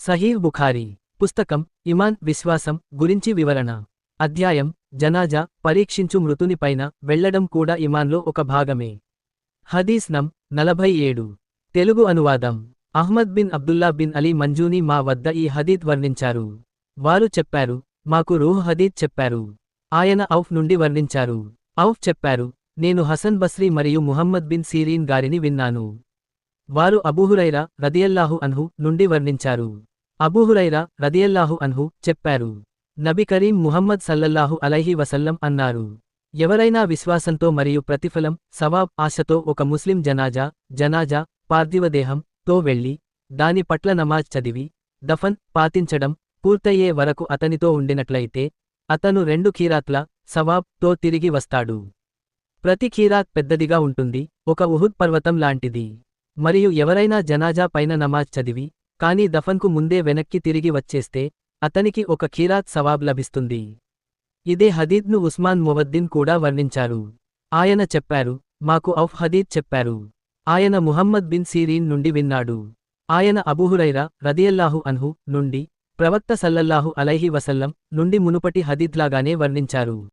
సహీహ్ బుఖారీ పుస్తకం ఇమాన్ విశ్వాసం గురించి వివరణ. అధ్యాయం జనాజా పరీక్షించు మృతునిపైన వెళ్ళడం కూడా ఇమాన్లో ఒక భాగమే. హదీస్ నం నలభై ఏడు. తెలుగు అనువాదం. Ahmad bin Abdullah bin Ali మంజూని మా వద్ద ఈ హదీద్ వర్ణించారు. వారు చెప్పారు మాకు రూహ్ హదీద్ చెప్పారు. ఆయన ఔఫ్ నుండి వర్ణించారు. ఔఫ్ చెప్పారు నేను హసన్ బస్రీ మరియు ముహమ్మద్ బిన్ సీరీన్ గారిని విన్నాను. వారు అబూహురైరా రదియల్లాహు అన్హు నుండి వర్ణించారు. అబూహురైరా రదియల్లాహు అన్హు చెప్పారు. నబి కరీం ముహమ్మద్ సల్లల్లాహు అలైహి వసల్లం అన్నారు. ఎవరైనా విశ్వాసంతో మరియు ప్రతిఫలం సవాబ్ ఆశతో ఒక ముస్లిం జనాజా జనాజా పార్థివదేహం తో వెళ్ళి దాని పట్ల నమాజ్ చదివి దఫన్ పాతించడం పూర్తయ్యే వరకు అతనితో ఉండినట్లయితే అతను రెండు ఖీరాత్ల సవాబ్తో తిరిగి వస్తాడు. ప్రతి ఖీరాత్ పెద్దదిగా ఉంటుంది ఒక ఉహుద్ పర్వతం లాంటిది. మరియు ఎవరైనా జనాజా పైన నమాజ్ చదివి కానీ దఫన్కు ముందే వెనక్కి తిరిగి వచ్చేస్తే అతనికి ఒక ఖీరాత్ సవాబ్ లభిస్తుంది. ఇదే హదీద్ను ఉస్మాన్ మువద్దీన్ కూడా వర్ణించారు. ఆయన చెప్పారు మాకు ఔఫ్ హదీద్ చెప్పారు. ఆయన ముహమ్మద్ బిన్ సీరీన్ నుండి విన్నాడు. ఆయన అబూహురైరా రదియల్లాహు అన్హు నుండి ప్రవక్త సల్లల్లాహు అలైహి వసల్లం నుండి మునుపటి హదీద్లాగానే వర్ణించారు.